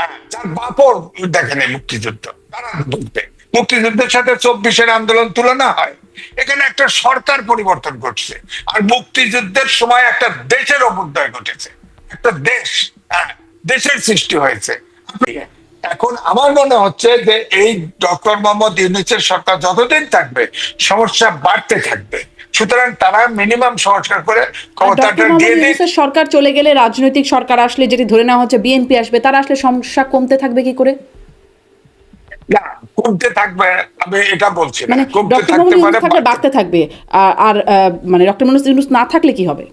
হ্যাঁ, যার বাপর দেখেনি মুক্তিযুদ্ধ। তারা বলতে মুক্তিযুদ্ধের সাথে চব্বিশের আন্দোলন তুলনা হয়। এখানে একটা সরকার পরিবর্তন ঘটছে আর মুক্তিযুদ্ধের সময় একটা দেশের অভ্যুদয় ঘটেছে। একটা দেশ হ্যাঁ, দেশের সৃষ্টি হয়েছে। এখন আমার মনে হচ্ছে যে এই ডক্টর মোহাম্মদ ইউনিসের সরকার যতদিন থাকবে সমস্যা বাড়তে থাকবে। সুতরাং তারা মিনিমাম সংস্কার করে ক্ষমতাটা দিয়ে সরকার চলে গেলে রাজনৈতিক সরকার আসলে যেটি ধরে নেওয়া হচ্ছে বিএনপি আসবে তারা আসলে সমস্যা কমতে থাকবে কি করে? না কমতে থাকবে আমি এটা বলছি না। মানে কমতে ডক্টর থাকতে পারে বাড়তে থাকবে। আর- আর মানে ডক্টর মোহাম্মদ ইউনুস না থাকলে কি হবে?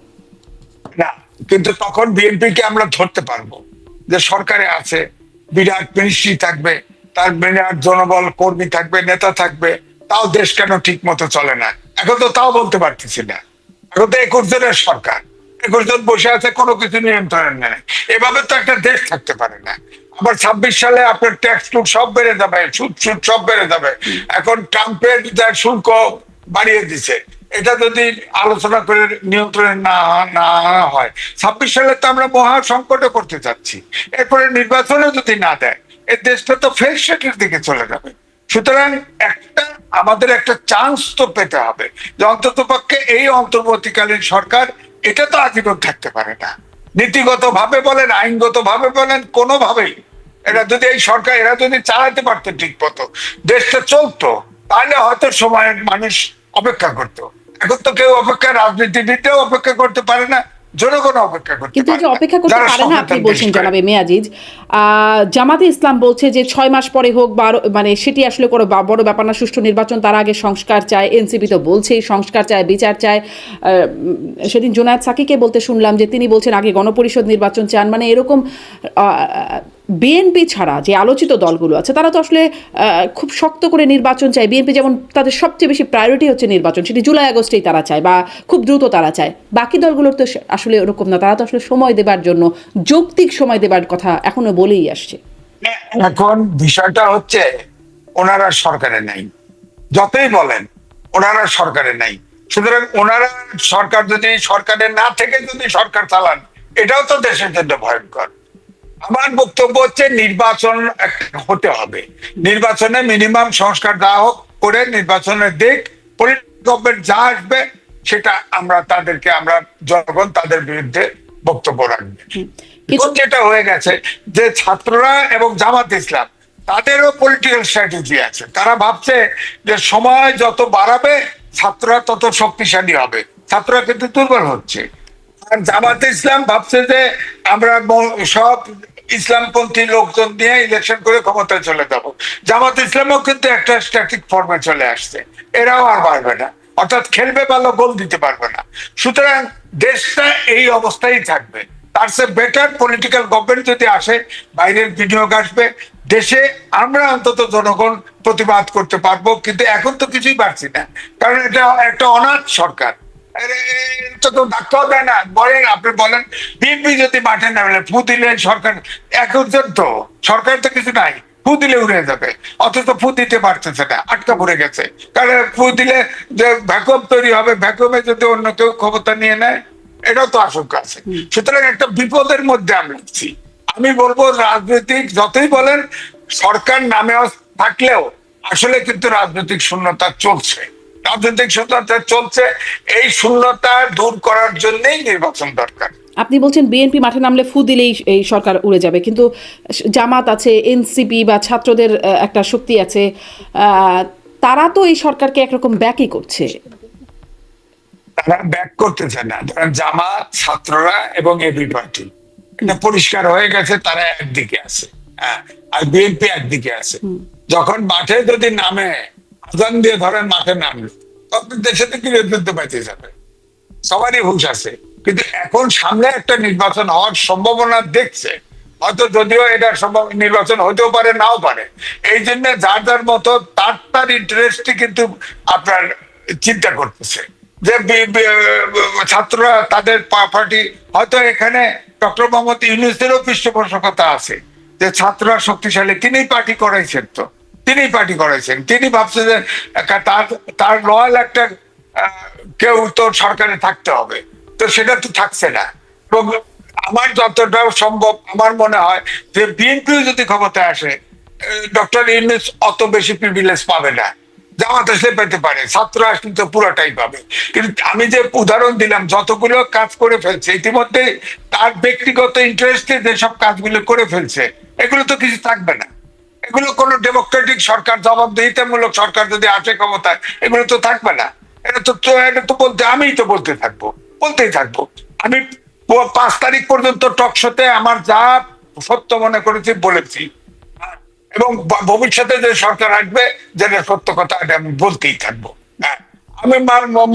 না কিন্তু তখন বিএনপি কে আমরা ধরতে পারব যে সরকারে আছে বিরাট মিনিস্ট্রি থাকবে তার বিরাট জনবল কর্মী থাকবে নেতা থাকবে তাও দেশ কেন ঠিক মতো চলে না? এখন তো তাও বলতে পারতেছি না। এখন তো একুশ জনের সরকার। একুশ জন বসে আছে, কোনো কিছু নিয়ন্ত্রণে নেই। এভাবে তো একটা দেশ থাকতে পারে না। আবার ছাব্বিশ সালে আপনার ট্যাক্স সব বেড়ে যাবে, সুদ সুদ সব বেড়ে যাবে। এখন ট্রাম্পের শুল্ক বাড়িয়ে দিছে, এটা যদি আলোচনা করে নিয়ন্ত্রণে না না হয়, ছাব্বিশ সালে তো আমরা মহা সংকটে করতে যাচ্ছি। এরপরে নির্বাচনে যদি না দেয়, এই দেশটা তো ফেল সেটের দিকে চলে যাবে। সুতরাং একটা, আমাদের একটা চান্স তো পেতে হবে যে অন্তত পক্ষে এই অন্তর্বর্তীকালীন সরকার এটা তো আজীবন থাকতে পারে না। নীতিগত ভাবে বলেন আইনগত ভাবে বলেন, কোনোভাবেই। এরা যদি এই সরকার, এরা যদি চালাতে পারতো ঠিক মতো দেশটা চলতো, তাহলে হয়তো সময়ের মানুষ অপেক্ষা করতো। এখন তো কেউ অপেক্ষা, রাজনীতিবিদরাও অপেক্ষা করতে পারে না জনগণ অপেক্ষা করতে কিন্তু যে অপেক্ষা করতে পারে না আপনি বলছেন। জানাবে মেয়াজিজ জামাতে ইসলাম বলছে যে ছয় মাস পরে হোক বা মানে সেটি আসলে কোনো বড় ব্যাপার না সুষ্ঠু নির্বাচন তার আগে সংস্কার চায় এনসিপি তো বলছেই সংস্কার চায় বিচার চায়। সেদিন জোনায়েদ সাকিকে বলতে শুনলাম যে তিনি বলছেন আগে গণপরিষদ নির্বাচন চান মানে এরকম বিএনপি ছাড়া যে আলোচিত দলগুলো আছে, তারা তো আসলে খুব শক্ত করে নির্বাচন চায়। বিএনপি যেমন তাদের সবচেয়ে বেশি প্রায়োরিটি হচ্ছে নির্বাচন, সেটি জুলাই আগস্টেই তারা চায় বা খুব দ্রুত তারা চায়। বাকি দলগুলোর তো আসলে ওরকম না, তারা তো আসলে সময় দেবার জন্য, যৌক্তিক সময় দেবার কথা এখনও বলেই আসছে। এখন বিষয়টা হচ্ছে, ওনারা সরকারে নাই। যতই বলেন, ওনারা সরকারে নাই। সুতরাং ওনারা সরকার যদি সরকারে না থেকে যদি সরকার চালান, এটাও তো দেশের জন্য ভয়ঙ্কর। আমার বক্তব্য হচ্ছে নির্বাচন হতে হবে। নির্বাচনে মিনিমাম সংস্কার দেওয়া হোক করে নির্বাচনের দিক গভর্নমেন্ট যা আসবে সেটা আমরা তাদেরকে আমরা জনগণ তাদের বিরুদ্ধে বক্তব্য রাখবে। যেটা হয়ে গেছে যে ছাত্ররা এবং জামাত ইসলাম তাদেরও পলিটিক্যাল স্ট্র্যাটেজি আছে। তারা ভাবছে যে সময় যত বাড়াবে ছাত্ররা তত শক্তিশালী হবে। ছাত্ররা কিন্তু দুর্বল হচ্ছে। আর জামাত ইসলাম ভাবছে যে আমরা সব ইসলামপন্থী লোকজন নিয়ে ইলেকশন করে ক্ষমতায় চলে যাব। জামাত ইসলামও কিন্তু একটা স্ট্যাটিক ফর্মে চলে আসছে। এরাও আর পারবে না। অর্থাৎ খেলবে ভালো, গোল দিতে পারবে না। সুতরাং দেশটা এই অবস্থায় থাকবে। তার চেয়ে বেটার পলিটিক্যাল গভর্নমেন্ট যদি আসে, বাইরের বিনিয়োগ আসবে, দেশে আমরা অন্তত জনগণ প্রতিবাদ করতে পারব, কিন্তু এখন তো কিছুই পারছি না। কারণ এটা একটা অনাথ সরকার। তো ডাক্তার দেয় না। বলেন আপনি বলেন বিএনপি যদি মাঠে নামলে ফু দিলে সরকার একজন তো সরকার তো কিছু নাই ফু দিলে উড়ে যাবে। অথচ ফু দিতে পারতেছে না আটকা পড়ে গেছে। কারণ ফু দিলে যে ভ্যাকুয়াম তৈরি হবে ভ্যাকুয়ামে যদি অন্য কেউ ক্ষমতা নিয়ে নেয় এটাও তো আশঙ্কা আছে। সুতরাং একটা বিপদের মধ্যে আছি। আমি বলব রাজনৈতিক যতই বলেন সরকার নামে থাকলেও আসলে কিন্তু রাজনৈতিক শূন্যতা চলছে। রাজনৈতিক শূন্যতা চলছে এই শূন্যতা দূর করার জন্যই নির্বাচন দরকার। আপনি বলছেন বিএনপি মাঠে নামলে ফু দিলেই এই সরকার উড়ে যাবে কিন্তু জামাত আছে এনসিপি বা ছাত্রদের একটা শক্তি আছে তারা তো এই সরকারকে একরকম ব্যাকই করছে। তারা ব্যাক করতেছে না। ধরেন জামাত ছাত্ররা এবং এবি পার্টি এটা পরিষ্কার হয়ে গেছে তারা একদিকে আছে। হ্যাঁ আর বিএনপি একদিকে আছে। যখন মাঠে যদি নামে আজান দিয়ে ধরেন মাঠে নামলো। তখন দেশে থেকে নেতৃত্ব পাইতে যাবে? সবারই হুঁশ আছে। কিন্তু এখন সামনে একটা নির্বাচন হওয়ার সম্ভাবনা দেখছে। হয়তো যদিও এটা সম্ভব, নির্বাচন হতেও পারে, নাও পারে। এই জন্য যার যার মতো তার তার ইন্টারেস্টই কিন্তু আপনার চিন্তা করতেছে। যে ছাত্ররা তাদের পার্টি, হয়তো এখানে ডক্টর মোহাম্মদ ইউনুসেরও পৃষ্ঠপোষকতা আছে। যে ছাত্ররা শক্তিশালী তিনি পার্টি করাইছেন তো। তিনি পার্টি করেছেন। তিনি ভাবছেন যে তার তার লয়াল একটা কেউ তো সরকারে থাকতে হবে। তো সেটা তো থাকছে না। আমার যতটা সম্ভব, আমার মনে হয় যে বিএনপি যদি ক্ষমতায় আসে ডক্টর ইউনুস অত বেশি প্রিভিলেজ পাবে না। জামাত আসলে পেতে পারে, ছাত্র আসলে তো পুরোটাই পাবে। কিন্তু আমি যে উদাহরণ দিলাম, যতগুলো কাজ করে ফেলছে, ইতিমধ্যে তার ব্যক্তিগত ইন্টারেস্টে যেসব কাজগুলো করে ফেলছে, এগুলো তো কিছু থাকবে না। এগুলো কোনো ডেমোক্রেটিক সরকার জবাবদিহিতামূলক সরকার যদি আসে ক্ষমতায়, এগুলো তো থাকবে না। এটা তো এটা তো বলতে আমিই তো বলতে থাকব। বলতেই থাকব। আমি পাঁচ তারিখ পর্যন্ত আমার যা সত্য মনে করেছি, বলেছি। এবং ভবিষ্যতে যে সরকার আসবে, যেটা সত্য কথা, এটা আমি বলতেই থাকব। হ্যাঁ। আমি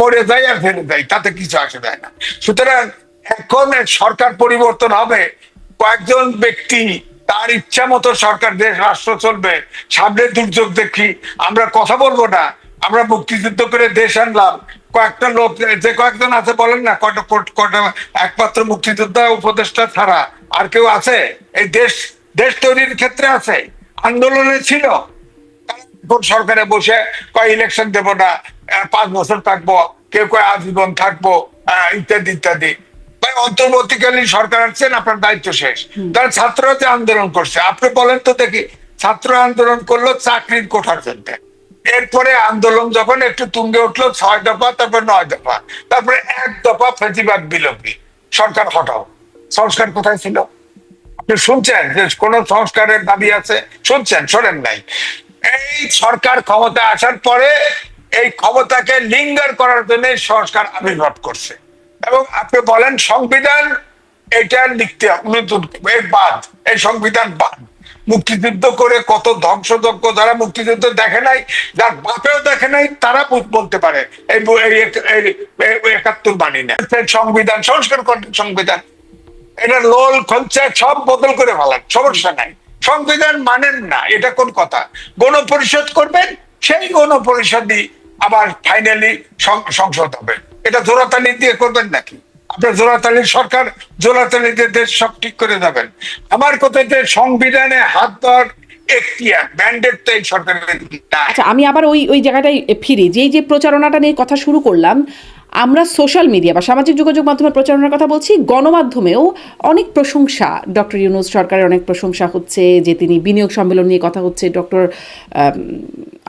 মরে যাই আর ফেলে যাই, তাতে কিছু আসে যায় না। সুতরাং এখন সরকার পরিবর্তন হবে, কয়েকজন ব্যক্তি তার ইচ্ছা মতো সরকার, দেশ, রাষ্ট্র চলবে। সামনে দুর্যোগ দেখি। আমরা কথা বলব না। আমরা মুক্তিযুদ্ধ করে দেশ আনলাম। কয়েকটা লোক, যে কয়েকজন আছে বলেন না, কটা কটা একমাত্র মুক্তিযোদ্ধা উপদেষ্টা ছাড়া আর কেউ আছে? এই দেশ দেশ তৈরির ক্ষেত্রে আছে। আন্দোলনে ছিল। সরকারে বসে কয় ইলেকশন দেব না পাঁচ বছর থাকব, কেউ কয় আজীবন থাকব ইত্যাদি ইত্যাদি। অন্তর্বর্তীকালীন সরকার আছেন আপনার দায়িত্ব শেষ। তার ছাত্ররা যে আন্দোলন করছে আপনি বলেন তো দেখি ছাত্র আন্দোলন করল চাকরির কোঠার জন্য এরপরে আন্দোলন যখন একটু তুঙ্গে উঠল ছয় দফা তারপর নয় দফা তারপরে এক দফা ফেজিবাদ বিলোপী। সরকার হটাও। সংস্কার কোথায় ছিল? আপনি শুনছেন যে কোন সংস্কারের দাবি আছে? শুনছেন শোনেন নাই। এই সরকার ক্ষমতা আসার পরে এই ক্ষমতাকে লিঙ্গার করার জন্য সংস্কার আবির্ভাব করছে। এবং আপনি বলেন সংবিধান এটা লিখতে নতুন বাদ, এই সংবিধান বাদ। মুক্তিযুদ্ধ করে কত ধ্বংসযজ্ঞ যারা মুক্তিযুদ্ধ দেখে নাই, যার বাপেও দেখে নাই, তারা বলতে পারে। একাত্তর না। সংবিধান, সংস্কার করেন সংবিধান। এটা লোল খলচা সব বদল করে ফেলান সমস্যা নাই। সংবিধান মানেন না, এটা কোন কথা? গণপরিষদ করবেন, সেই গণপরিষদই আবার ফাইনালি সংসদ হবে। এটা জোড়াতালি দিয়ে করবেন নাকি? আপনার জোড়াতালির সরকার, জোড়াতালি দিয়ে দেশ সব ঠিক করে যাবেন। আমার কথা যে সংবিধানে হাত দেওয়ার আচ্ছা আমি আবার ওই ওই জায়গাটাই ফিরি। যে যে প্রচারণাটা নিয়ে কথা শুরু করলাম আমরা সোশ্যাল মিডিয়া বা সামাজিক যোগাযোগ মাধ্যমের প্রচারণার কথা বলছি। গণমাধ্যমেও অনেক প্রশংসা ডক্টর ইউনুস সরকারের অনেক প্রশংসা হচ্ছে যে তিনি বিনিয়োগ সম্মেলন নিয়ে কথা হচ্ছে। ডক্টর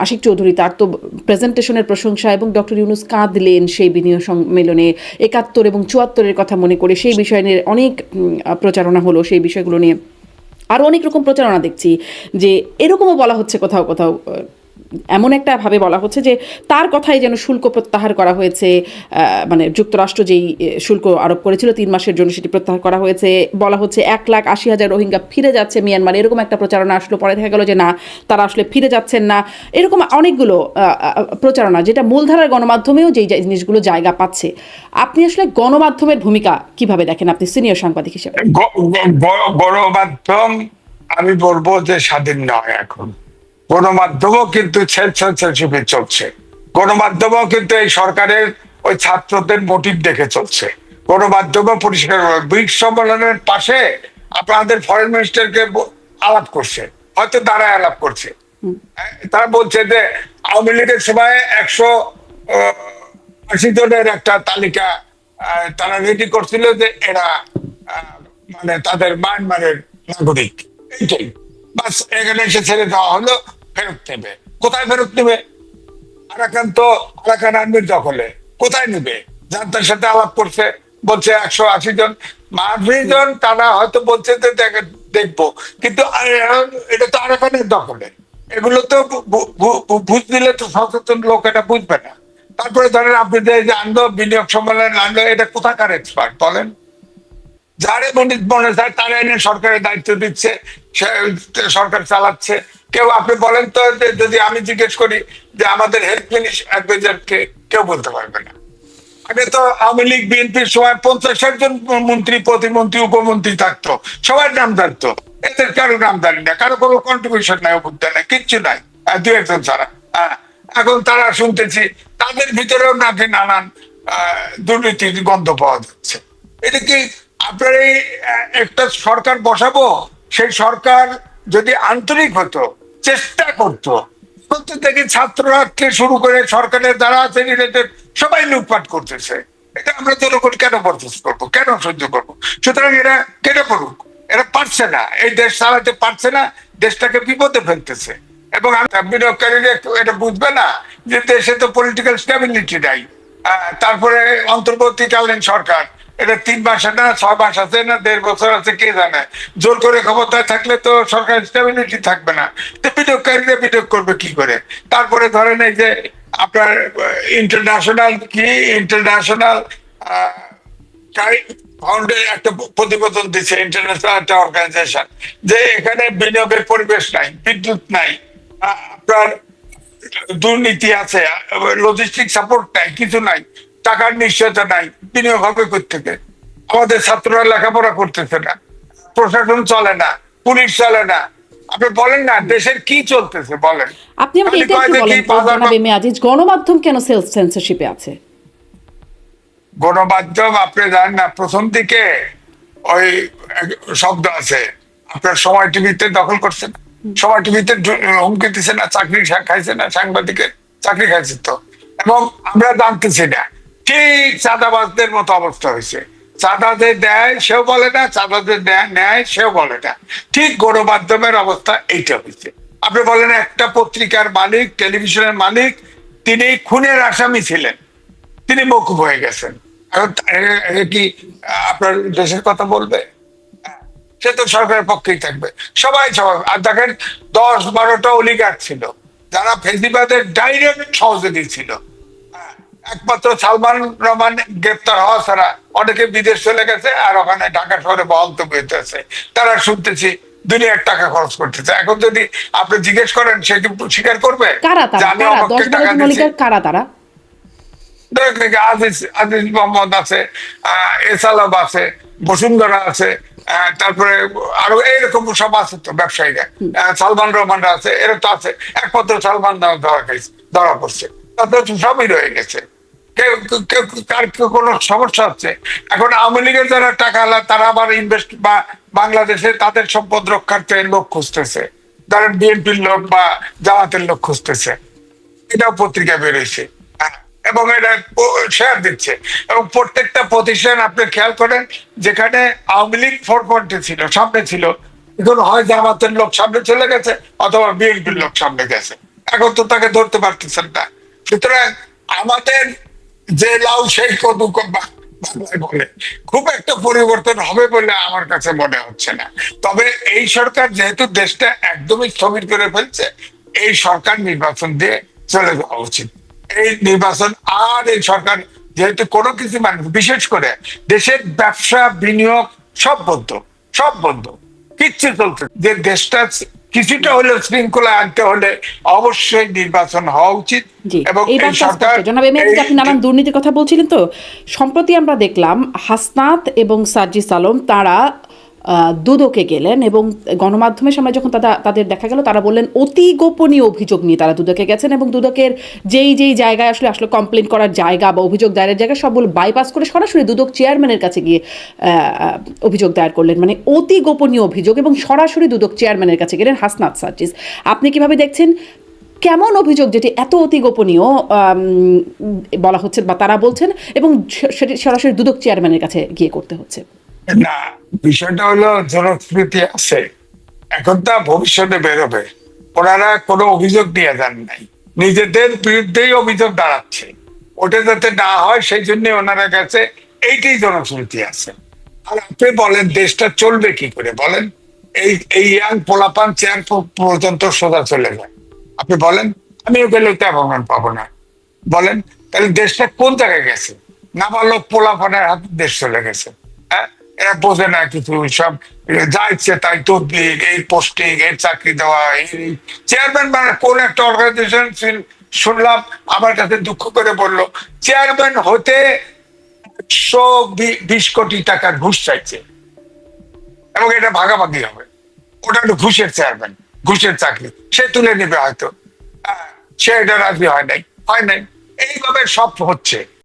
আশিক চৌধুরী তার তো প্রেজেন্টেশনের প্রশংসা এবং ডক্টর ইউনুস কাঁদলেন সেই বিনিয়োগ সম্মেলনে। একাত্তর এবং চুয়াত্তরের কথা মনে করে সেই বিষয় নিয়ে অনেক প্রচারণা হলো সেই বিষয়গুলো নিয়ে। আরও অনেক রকম প্রচারণা দেখছি যে এরকমও বলা হচ্ছে কোথাও কোথাও এমন একটা ভাবে বলা হচ্ছে যে তার কথাই যেন শুল্ক প্রত্যাহার করা হয়েছে মানে যুক্তরাষ্ট্র যেই শুল্ক আরোপ করেছিল তিন মাসের জন্য সেটি প্রত্যাহার করা হয়েছে। বলা হচ্ছে এক লাখ আশি হাজার রোহিঙ্গা ফিরে যাচ্ছে মিয়ানমার। এরকম একটা প্রচারণা আসলো। পরে দেখা গেল যে না, তারা আসলে ফিরে যাচ্ছেন না। এরকম অনেকগুলো প্রচারণা যেটা মূলধারার গণমাধ্যমেও যেই জিনিসগুলো জায়গা পাচ্ছে। আপনি আসলে গণমাধ্যমের ভূমিকা কীভাবে দেখেন? আপনি সিনিয়র সাংবাদিক হিসেবে। গণমাধ্যম আমি বলব যে স্বাধীন নয় এখন। গণমাধ্যমও কিন্তু ছেলসেলসিপে চলছে। গণমাধ্যমও কিন্তু এই সরকারের ওই ছাত্রদের মোটিভ দেখে চলছে। গণমাধ্যমও পরিষ্কার ব্রিক্স সম্মেলনের পাশে আপনাদের ফরেন মিনিস্টারকে আলাপ করছে। হয়তো তারা আলাপ করছে। হ্যাঁ, তারা বলছে যে আওয়ামী লীগের সময় একশো আশি জনের একটা তালিকা তারা রেডি করছিল যে এরা আহ, মানে তাদের মায়ানমারের নাগরিক। এইটাই। বাস এখানে এসে ছেড়ে দেওয়া হলো। ফেরত নেবে। কোথায় ফেরত নেবে? আরাকান তো আরাকান আর্মির দখলে। কোথায় নেবে? যার তার সাথে আলাপ করছে, বলছে একশো আশি জন। মারফি জন, তারা হয়তো বলছে যে দেখে- দেখব। কিন্তু এটা তো আরাকানের দখলে। এগুলো তো বুঝ দিলে তো সচেতন লোক এটা বুঝবে না। তারপরে ধরেন আপনি যে আনলো বিনিয়োগ সম্মেলন আনলো এটা কোথাকার এক্সপার্ট বলেন? যারে মনে মনে চায় তারা এনে সরকারের দায়িত্ব দিচ্ছে। সরকার চালাচ্ছে। কেউ আপনি বলেন তো যদি আমি জিজ্ঞেস করি যে আমাদের হেলথ মিনিস্টার কেউ বলতে পারবে না। আগে তো আওয়ামী লীগ, বিএনপির সময় পঞ্চাশ জন মন্ত্রী, প্রতিমন্ত্রী, উপমন্ত্রী থাকতো। সবার নাম জানতো। এদের কারও নাম জানি না, কারও কোনো কন্ট্রিবিউশন নাই অভুক্ত নাই কিচ্ছু নাই। দু একজন ছাড়া হ্যাঁ। এখন তারা শুনতেছি, তাদের ভিতরেও নাকি নানান দুর্নীতির গন্ধ পাওয়া যাচ্ছে। এটা কি আপনার এই একটা সরকার বসাবো? সেই সরকার যদি আন্তরিক হতো, চেষ্টা করতো, প্রত্যেক ছাত্ররা শুরু করে সরকারের দ্বারা আছে রিলেটেড সবাই লুটপাট করতেছে। এটা আমরা জনগণ কেন বরদাস্ত করব? কেন সহ্য করব? সুতরাং এরা কেটে পড়ুক এরা পারছে না। এই দেশ চালাতে পারছে না, দেশটাকে বিপদে ফেলতেছে। এবং বিনিয়োগকারীরা এটা বুঝবে না যে দেশে তো পলিটিক্যাল স্টেবিলিটি নাই। তারপরে অন্তর্বর্তীকালীন সরকার এটা তিন মাস না, ছয় মাস আছে না, দেড় বছর আছে, কে জানে? জোর করে ক্ষমতায় থাকলে তো সরকার স্টেবিলিটি থাকবে না। তো বিনিয়োগকারীরা বিনিয়োগ করবে কি করে? তারপরে ধরেন এই যে আপনার ইন্টারন্যাশনাল কি? ইন্টারন্যাশনাল একটা প্রতিবেদন দিচ্ছে ইন্টারন্যাশনাল একটা অর্গানাইজেশন যে এখানে বিনিয়োগের পরিবেশ নাই, বিদ্যুৎ নাই আপনার দুর্নীতি আছে লজিস্টিক সাপোর্ট নাই, কিছু নাই। টাকার নিশ্চয়তা নাই বিনিয়োগ হবে থেকে আমাদের ছাত্ররা লেখাপড়া করতেছে না প্রশাসন চলে না পুলিশ চলে না। আপনি বলেন না দেশের কি চলতেছে বলেন। আপনি আমাকে এটা একটু বলেন জনাব আজিজ গণমাধ্যম কেন সেলফ সেন্সরশিপে আছে? গণমাধ্যম আপনি জানেন না প্রথম দিকে ওই শব্দ আছে আপনার সময় টিভিতে দখল করছে না। সময় টিভিতে হুমকি দিচ্ছে না চাকরি খাইছে না সাংবাদিকের চাকরি খাইছে তো। এবং আমরা জানতেছি না ঠিক চাঁদাবাজদের মতো অবস্থা হয়েছে? চাঁদা যে দেয়, সেও বলে না চাঁদা দেয়, নেয়, সেও বলে না। ঠিক গণমাধ্যমের অবস্থা এইটা হয়েছে। আপনি বলেন একটা পত্রিকার মালিক, টেলিভিশনের মালিক, তিনি খুনের আসামি ছিলেন। তিনি মৌকুব হয়ে গেছেন। কি আপনার দেশের কথা বলবে? সে তো সরকারের পক্ষেই থাকবে। সবাই সবাই আর দেখেন, দশ বারোটা অলিগার ছিল, যারা ফেসিবাদের ডাইরেক্ট সহযোগী ছিল। একমাত্র সালমান রহমান গ্রেপ্তার হওয়া ছাড়া অনেকে বিদেশ চলে গেছে আর ওখানে ঢাকা শহরে বহন্ত পেতেছে তারা শুনতেছি দুনিয়ার টাকা খরচ করতেছে। এখন যদি আপনি জিজ্ঞেস করেন সে কি স্বীকার করবে? কারা তারা? আজিজ আজিজ মোহাম্মদ আছে আহ, এসালাম আছে বসুন্ধরা আছে তারপরে আরও এইরকম সব আছে তো ব্যবসায়ীরা। সালমান রহমানরা আছে এরা তো আছে। একমাত্র সালমান ধরা খাইছে ধরা পড়ছে। তাতে তো সবই রয়ে গেছে। কেউ কেউ- সমস্যা হচ্ছে। এখন আওয়ামী লীগের যারা টাকা তারা আবার ইনভেস্ট বা বাংলাদেশে তাদের সম্পদ রক্ষার্থে লোক খুঁজতেছে। ধরেন বিএনপির লোক বা জামাতের লোক খুঁজতেছে। এটাও পত্রিকা বেরোইছে। এবং এটা শেয়ার দিচ্ছে। এবং প্রত্যেকটা প্রতিষ্ঠান আপনি খেয়াল করেন, যেখানে আওয়ামী লীগ ফোর পয়েন্টে ছিল, সামনে ছিল। এখন হয় জামাতের লোক সামনে চলে গেছে, অথবা বিএনপির লোক সামনে গেছে। এখন তো তাকে ধরতে পারতেছেন না। সুতরাং আমাদের যে লাউ সেই কদু খুব একটা পরিবর্তন হবে বলে আমার কাছে মনে হচ্ছে না। তবে এই সরকার যেহেতু দেশটা একদমই স্থবির করে ফেলছে, এই সরকার নির্বাচন দিয়ে চলে যাওয়া উচিত। এই নির্বাচন আর এই সরকার যেহেতু কোনো কিছু মানে বিশেষ করে দেশের ব্যবসা, বিনিয়োগ সব বন্ধ সব বন্ধ। কিচ্ছু চলছে যে দেশটা কিছুটা হলেও শৃঙ্খলা আনতে হলে অবশ্যই নির্বাচন হওয়া উচিত। এবং সরকার আপনি নানান দুর্নীতির কথা বলছিলেন তো। সম্প্রতি আমরা দেখলাম হাসনাত এবং সার্জিস আলম তারা দুদকে গেলেন এবং গণমাধ্যমের সামনে যখন তারা তাদের দেখা গেল, তারা বললেন, অতি গোপনীয় অভিযোগ নিয়ে তারা দুদকে গেছেন এবং দুদকের যেই যেই জায়গায় আসলে আসলে কমপ্লেন করার জায়গা বা অভিযোগ দায়েরের জায়গা সবগুলো বাইপাস করে সরাসরি দুদক চেয়ারম্যানের কাছে গিয়ে অভিযোগ দায়ের করলেন। মানে অতি গোপনীয় অভিযোগ এবং সরাসরি দুদক চেয়ারম্যানের কাছে গেলেন হাসনাত সার্জিস। আপনি কীভাবে দেখছেন? কেমন অভিযোগ যেটি এত অতি গোপনীয় বলা হচ্ছে বা তারা বলছেন এবং সরাসরি দুদক চেয়ারম্যানের কাছে গিয়ে করতে হচ্ছে? না, বিষয়টা হলো জনস্মৃতি আছে। এখন তা ভবিষ্যতে বেরোবে ওনারা কোনো অভিযোগ দিয়ে যান নাই। নিজেদের বিরুদ্ধেই অভিযোগ দাঁড়াচ্ছে। ওটা যাতে না হয়, সেই জন্য ওনারা কাছে এইটাই জনশ্রুতি আছে। আর আপনি বলেন, দেশটা চলবে কি করে? বলেন, এই এই ইয়াং পোলাপান চেয়ার পর্যন্ত সোজা চলে যায়। আপনি বলেন আমিও গেলে তেমন পাবো না। বলেন, তাহলে দেশটা কোন জায়গায় গেছে? নাবালক পোলাপানের হাতে দেশ চলে গেছে। এরা বোঝে না কিছু সব তাই এই পোস্টিং চাকরি দেওয়া চেয়ারম্যান মানে কোন একটা অর্গানাইজেশন শুনলাম আমার কাছে দুঃখ করে বলল চেয়ারম্যান হতে একশো বিশ কোটি টাকা ঘুষ চাইছে। এবং এটা ভাগাভাগি হবে। ওটা হলো ঘুষের চেয়ারম্যান ঘুষের চাকরি। সে তুলে নেবে হয়তো। হ্যাঁ, সে এটা রাজি হয় নাই হয় নাই। এইভাবে সব হচ্ছে।